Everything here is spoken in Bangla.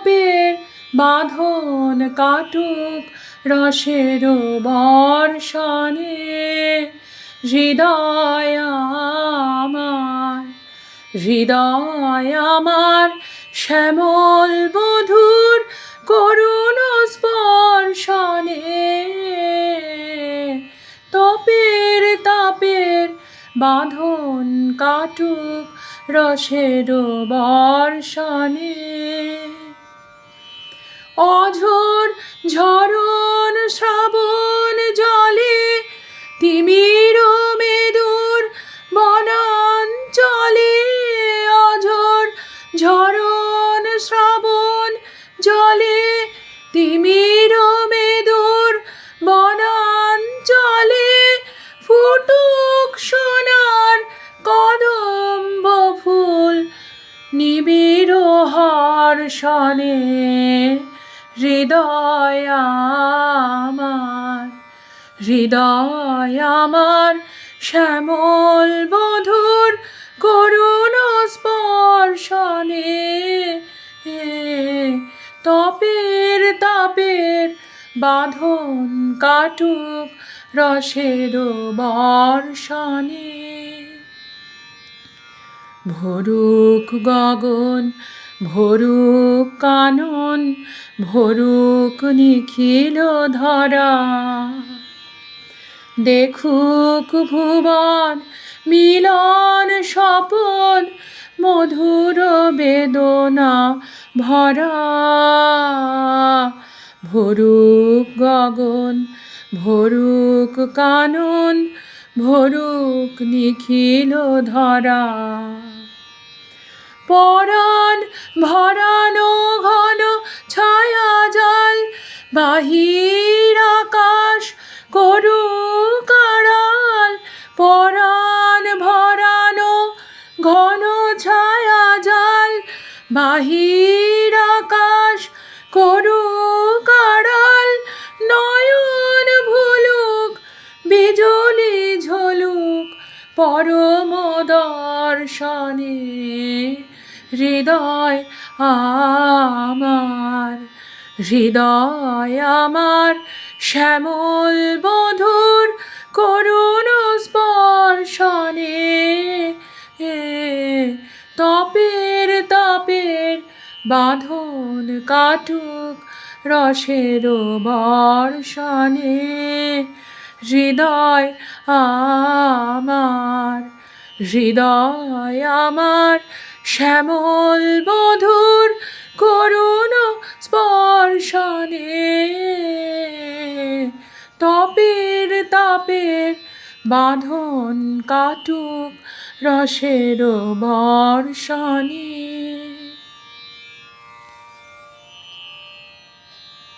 তপের বাঁধন কাটুক রসের বর্ষণে। হৃদয় আমার হৃদয় আমার শ্যামল বধুর করুণ স্পর্শনে। তপের তাপের বাঁধন কাটুক রসের বর্ষণে। অঝোর ঝরণ শ্রাবণ জলে তিমির মেদুর বনাঞ্চলে অঝোর ঝরণ শ্রাবণ জলে তিমির মেদুর বনাঞ্চলে ফুটুক সোনার কদম্ব ফুল নিবিড় হর্ষণে হৃদয় আমার হৃদয় আমার শ্যামল বধুর করুণ স্পর্শনে তপের তাপের বাঁধন কাটুক রসের বর্ষণে। ভরুক গগন, ভরুক কানন ভরুক নিখিল ধরা। দেখুক ভুবন, মিলন স্বপন, মধুর বেদনা ভরা। ভরুক গগন, ভরুক কানন, ভরুক নিখিল ধরা। পরাণ ভরানো ঘন বাহির আকাশ করু কারাল পরাণ ভরানো ঘন ছায়া জল। বাহির আকাশ করু কারাল নয়ন ভুলুক, বিজলি ঝলুক, পরম দর্শনে হৃদয় আমার। হৃদয় আমার শ্যামল বধুর করুণ স্পর্শনে। তপের তপের বাঁধন কাটুক রসের বর্ষণে। হৃদয় আমার হৃদয় আমার শ্যামল বধুর তপের তাপের বাঁধন কাটুক রসের বর্ষণে